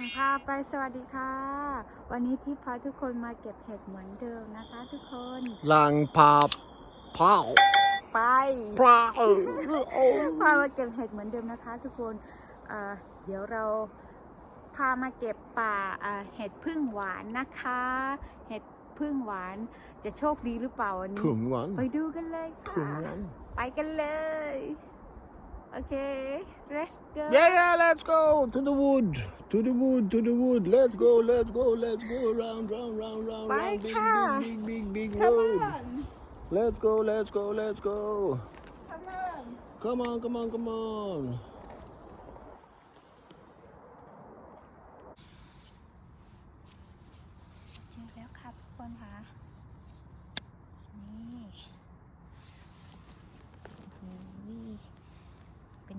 งพาไปสวัสดีค่ะ วันนี้ที่พาทุกคนมาเก็บเห็ดเหมือนเดิมนะคะ ทุกคนหลังพาเผาไปพระเออโอ้พามาเก็บเห็ดเหมือนเดิมนะคะ ทุกคนเอ่อเดี๋ยวเราพามาเก็บป่าเอ่อเห็ดพึ่งหวานนะคะ เห็ดพึ่งหวานจะโชคดีหรือเปล่าวันนี้ถึงวันไปดูกันเลยถึงค่ะวันไปกันเลย Okay, let's go. Yeah, yeah, let's go to the wood. To the wood, to the wood. Let's go, let's go, let's go. Round, round, round, round, round. Big, car. big, big, big, big Come road. On. Let's go, let's go, let's go. Come on. Come on, come on, come on.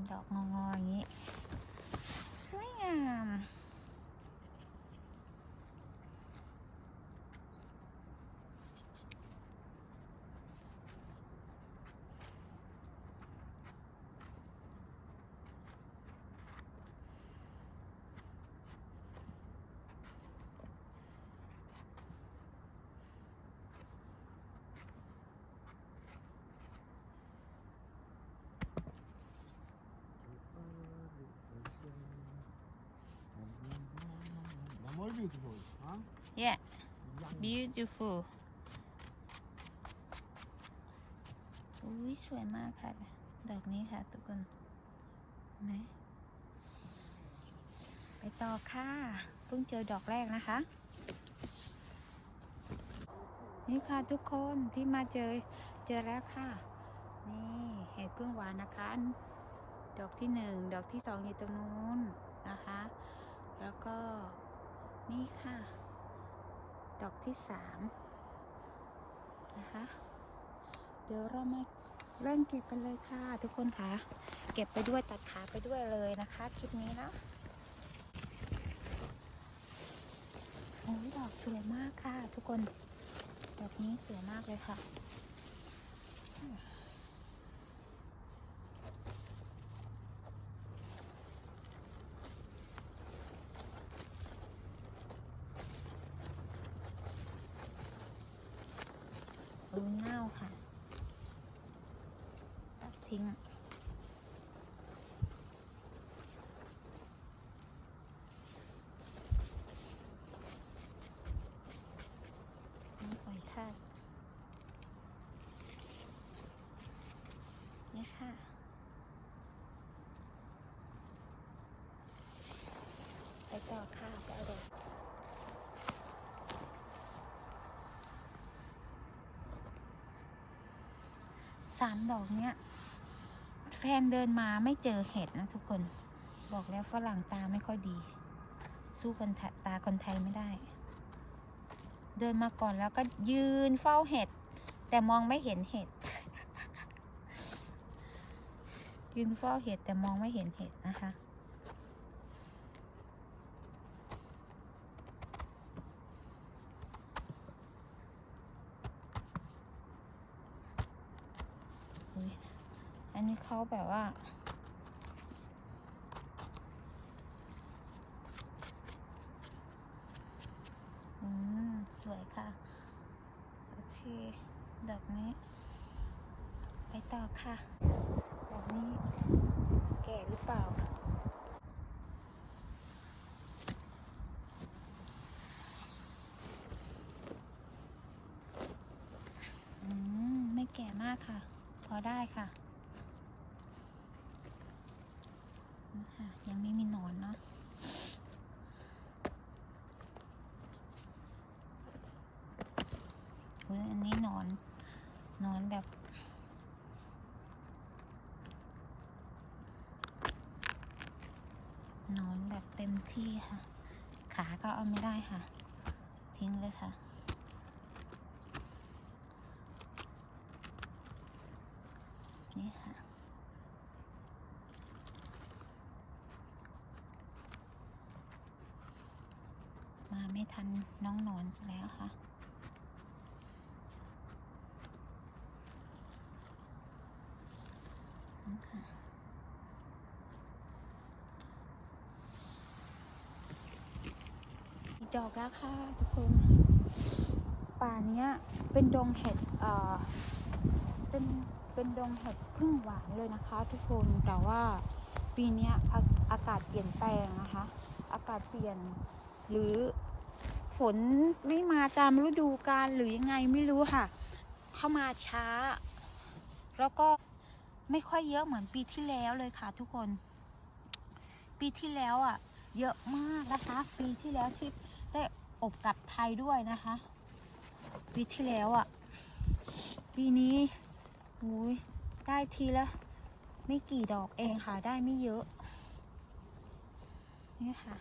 ดอกงอๆอย่างนี้ สวยงาม Now more beautiful huh yeah beautiful อุ้ยสวยมากค่ะ ดอกนี้ค่ะทุกคนเห็นไหมไปต่อค่ะ เพิ่งเจอดอกแรกนะคะ นี่ค่ะทุกคนที่มาเจอเจอแล้วค่ะ นี่เห็ดพึ่งหวานนะคะ ดอกที่หนึ่งดอกที่สองอยู่ตรงนู้นนะคะ แล้วก็ นี่ค่ะ ดอกที่สามนะคะ เดี๋ยวเรามาเริ่มเก็บกันเลยค่ะ ทุกคนค่ะ เก็บไปด้วยตัดขาไปด้วยเลยนะคะคลิปนี้นะโอ้ยดอกสวยมากค่ะ ทุกคน ดอกนี้สวยมากเลยค่ะ รูเน่าค่ะตัดทิ้ง น้ำปล่อยธาตุนี่ ค่ะ ไปต่อค่ะไปเอาดอกสามดอกเนี้ย แฟนเดินมาไม่เจอเห็ดนะทุกคน บอกแล้วฝรั่งตาไม่ค่อยดี สู้คนไทยตาคนไทยไม่ได้ เดินมาก่อนแล้วก็ยืนเฝ้าเห็ด แต่มองไม่เห็นเห็ด ยืนเฝ้าเห็ดแต่มองไม่เห็นเห็ดนะคะ อันนี้เขาแบบว่าอืมสวยค่ะ โอเค ดอกนี้ ไปต่อค่ะ นี้แก่หรือเปล่าอืมไม่แก่มากค่ะ พอได้ค่ะค่ะ ยังไม่มีหนอนเนาะอันนี้หนอน นอนแบบ หนอนแบบเต็ม ที่ค่ะ ขาก็เอาไม่ได้ค่ะ ทิ้งเลยค่ะ นี่ค่ะ มาไม่ทันน้องนอนแล้วค่ะ ดอกแล้วค่ะทุกคน ป่าเนี้ยเป็นดงเห็ดเอ่อเป็นเป็นดงเห็ดพึ่งหวานเลยนะคะ ทุกคนแต่ว่าปีนี้อาอากาศเปลี่ยนแปลงนะคะ อากาศเปลี่ยนหรือฝนไม่มาตามฤดูกาลหรือยังไงไม่รู้ค่ะ เข้ามาช้า แล้วก็ไม่ค่อยเยอะเหมือนปีที่แล้วเลยค่ะ ทุกคน ปีที่แล้วอะ เยอะมากนะคะ ปีที่แล้วที่ ได้อบกลับไทยด้วยนะคะ ปีที่แล้วอะ ปีนี้อุ้ยได้ทีละไม่กี่ดอกเองค่ะ ได้ไม่เยอะนี่ค่ะ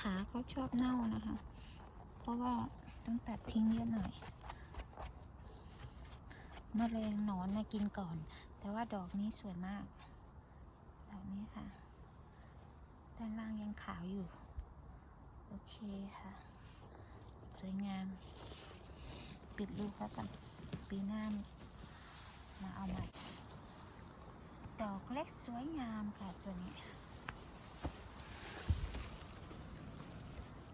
ขาเขาชอบเน่านะคะ เพราะว่าต้องตัดทิ้งเยอะหน่อยมแมลงหนอนมากินก่อน แต่ว่าดอกนี้สวยมาก ดอกนี้ค่ะ ด้านล่างยังขาวอยู่ โอเคค่ะ สวยงาม ปิดลูกแล้วกัน ปีหน้ามาเอาใหม่ ดอกเล็กสวยงามค่ะตัวนี้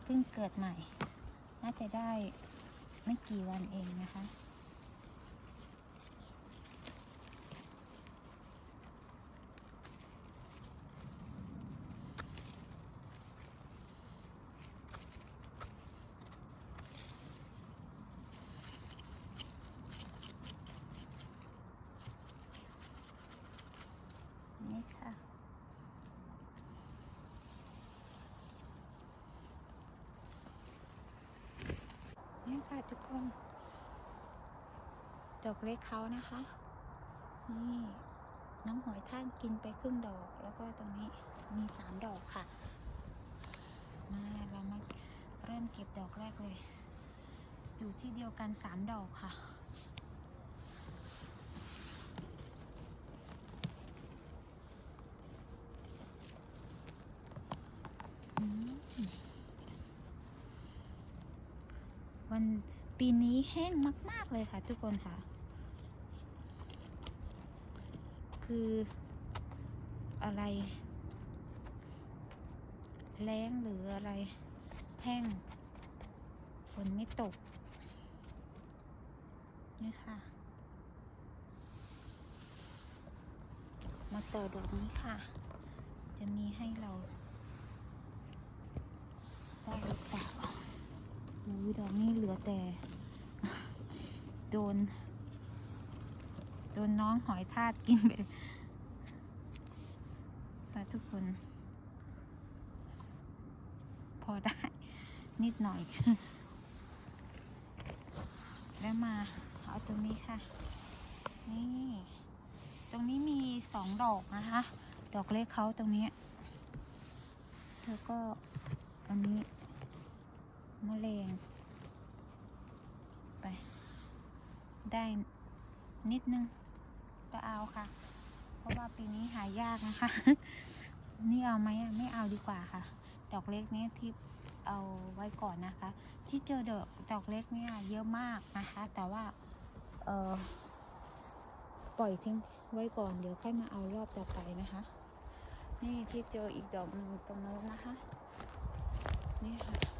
เพิ่งเกิดใหม่ น่าจะได้ไม่กี่วันเองนะคะ นี่ค่ะ นี่ ค่ะทุกคน ดอกเล็กเขานะคะ นี่น้องหอยท่านกินไปครึ่งดอก แล้วก็ตรงนี้มีสามดอกค่ะ มาเรามาเริ่มเก็บดอกแรกเลย อยู่ที่เดียวกันสามดอกค่ะ อืมวัน ปีนี้แห้งมาก ๆ เลยค่ะ ทุกคนค่ะ คืออะไร แรงหรืออะไร แห้งฝนไม่ตก นี่ค่ะ มาต่อดอกนี้ค่ะ จะมีให้เราได้หรือเปล่า อุ้ยดอกนี้เหลือแต่ โดน โดนน้องหอยทากกินไปค่ทุกคน พอได้ นิดหน่อย แล้วมา เอาตรงนี้ค่ะ นี่ ตรงนี้มีสองดอกนะคะ ดอกเล็กเขาตรงนี้ แล้วก็อันนี้ มะเร็งไป ได้นิดนึงก็เอาค่ะ เพราะว่าปีนี้หายากนะคะ นี่เอาไหมอะไม่เอาดีกว่าค่ะ ดอกเล็กเนี้ยที่เอาไว้ก่อนนะคะ ที่เจอดอกดอกเล็กเนี่ยเยอะมากนะคะ แต่ว่าเออปล่อยทิ้งไว้ก่อนเดี๋ยวค่อยมาเอารอบต่อไปนะคะ นี่ที่เจออีกดอกหนึ่งตรงโน้นนะคะ นี่ค่ะ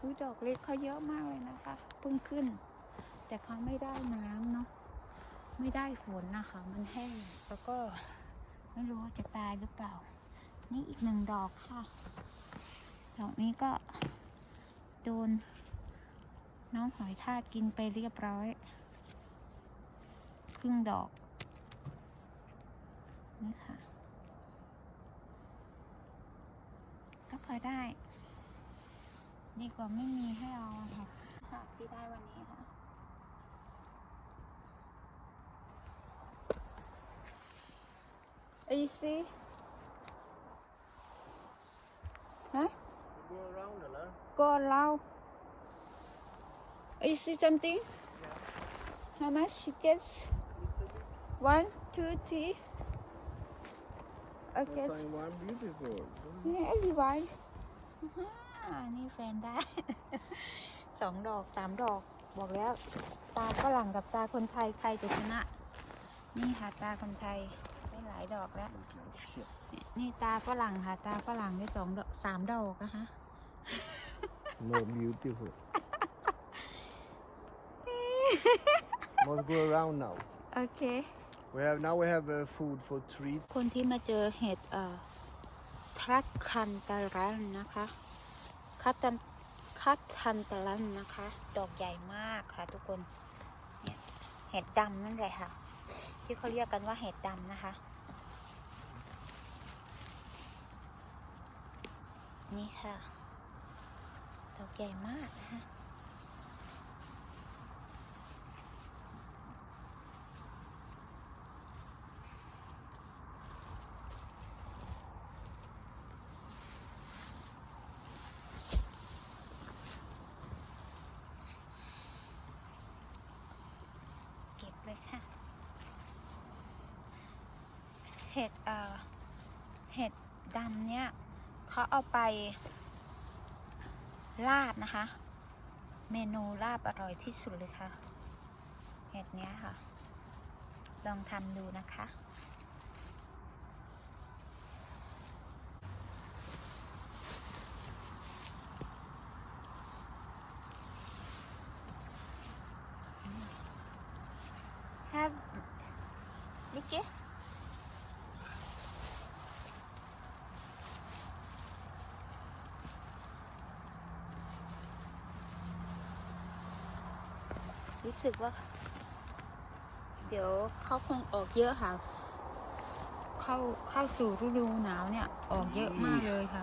อุ้ยดอกเล็กเขาเยอะมากเลยนะคะเพิ่งขึ้น แต่เขาไม่ได้น้ำเนาะไม่ได้ฝนนะคะ มันแห้งแล้วก็ไม่รู้จะตายหรือเปล่า นี่อีกหนึ่งดอกค่ะ ดอกนี้ก็โดนน้องหอยทากกินไปเรียบร้อย ครึ่งดอก นี่ค่ะ ก็พอได้ ดีกว่าไม่มีให้เอาอะค่ะค่ะที่ได้วันนี้ค่ะ You see? Huh? Go around a lot. Go allow. You see something? How much she gets? One, two, three. Okay. Find one beautiful. Yeah, everyone. อ่า นี่แฟนได้ สองดอกสามดอก บอกแล้ว ตาฝรั่งกับตาคนไทยใครจะชนะ นี่ค่ะตาคนไทยได้หลายดอกแล้ว Shit. นี่ตาฝรั่งค่ะ ตาฝรั่งได้สองดอกสามดอกนะคะ More beautiful. Must go around now. โอเค We have now we have uh, food for three. คนที่มาเจอเห็ดเอ่อทรัคคันตารันนะคะ คัตตันคัตคันตะลันนะคะ ดอกใหญ่มากค่ะ ทุกคนเนี่ยเห็ดดำนั่นแหละค่ะ ที่เขาเรียกกันว่าเห็ดดำนะคะ นี่ค่ะ ดอกใหญ่มากนะคะ เก็บเลยค่ะ เห็ดเห็ดดำเนี่ยเขาเอาไปลาบนะคะ เมนูลาบอร่อยที่สุดเลยค่ะ เห็ดเนี้ยค่ะ ลองทำดูนะคะ Have Nicky? รู้สึกว่า เดี๋ยวเขาคงออกเยอะค่ะ เข้าเข้าสู่ฤดูหนาวเนี่ย ออกเยอะมากเลยค่ะ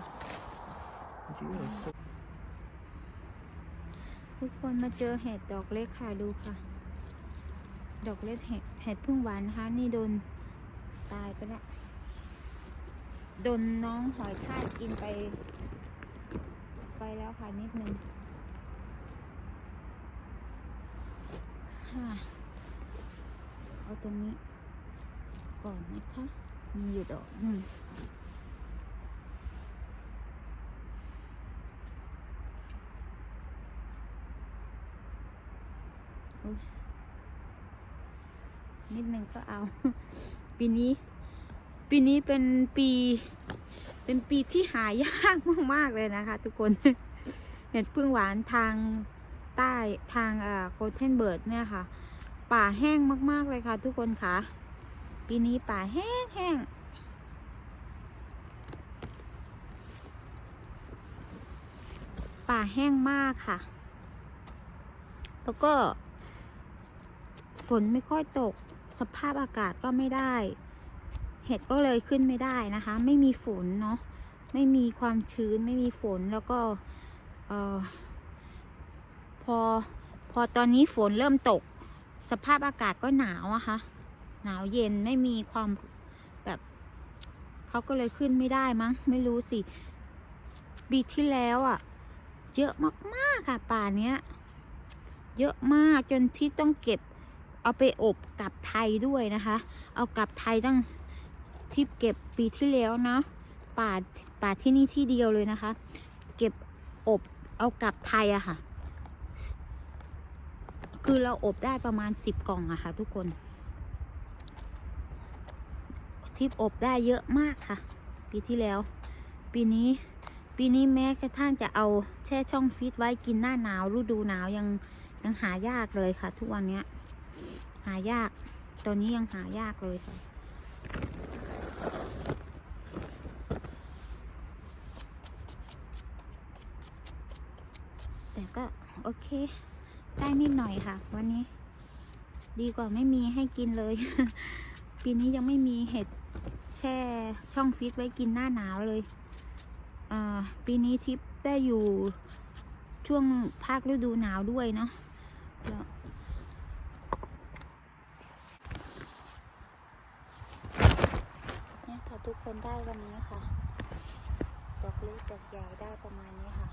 ทุกคนมาเจอเห็ดดอกเล็กค่ะดูค่ะ ดอกเล็กเห็ดเห็ดพึ่งหวานนะคะนี่โดนตายไปแล้วโดนน้องหอยทากกินไป ไปแล้วค่ะนิดนึง เอาตรงนี้ ก่อนนะคะ มีอยู่ดอกหนึ่งนิดนึงก็เอา ปีนี้ ปีนี้เป็นปี เป็นปีที่หายากมาก ๆ เลยนะคะ ทุกคน เห็ดพึ่งหวานทาง ใต้ทางโกลเทนเบิร์ดเนี่ยค่ะ ป่าแห้งมาก ๆ เลยค่ะ ทุกคนค่ะ ปีนี้ป่าแห้งแห้งป่าแห้งมากค่ะ แล้วก็ ฝนไม่ค่อยตก สภาพอากาศก็ไม่ได้ เห็ดก็เลยขึ้นไม่ได้นะคะ ไม่มีฝนเนาะ ไม่มีความชื้น ไม่มีฝน แล้วก็ เออ พอ พอตอนนี้ฝนเริ่มตก สภาพอากาศก็หนาวอะคะ หนาวเย็นไม่มีความแบบเขาก็เลยขึ้นไม่ได้มั้ง ไม่รู้สิ ปีที่แล้วอะเยอะมากๆค่ะป่าเนี้ย เยอะมากจนที่ต้องเก็บ เอาไปอบกลับไทยด้วยนะคะ เอากลับไทยตั้งที่เก็บปีที่แล้วนะป่าป่าที่นี่ที่เดียวเลยนะคะ เก็บอบเอากลับไทยอะค่ะ คือเราอบได้ประมาณสิบกล่องอะค่ะ ทุกคน ทิปอบได้เยอะมากค่ะ ปีที่แล้ว ปีนี้ ปีนี้แม้กระทั่งจะเอาแช่ช่องฟรีซไว้กินหน้าหนาวฤดูหนาวยังยังหายากเลยค่ะ ทุกวันเนี้ย หายาก ตอนนี้ยังหายากเลยค่ะแต่ก็โอเค ได้นิดหน่อยค่ะ วันนี้ ดีกว่าไม่มีให้กินเลย ปีนี้ยังไม่มีเห็ดแช่ช่องฟิตไว้กินหน้าหนาวเลยอ่าปีนี้ทิปได้อยู่ช่วงภาคฤดูหนาวด้วยเนาะแล้วเนี่ยค่ะทุกคนได้วันนี้ค่ะ ดอกเล็กดอกใหญ่ได้ประมาณนี้ค่ะ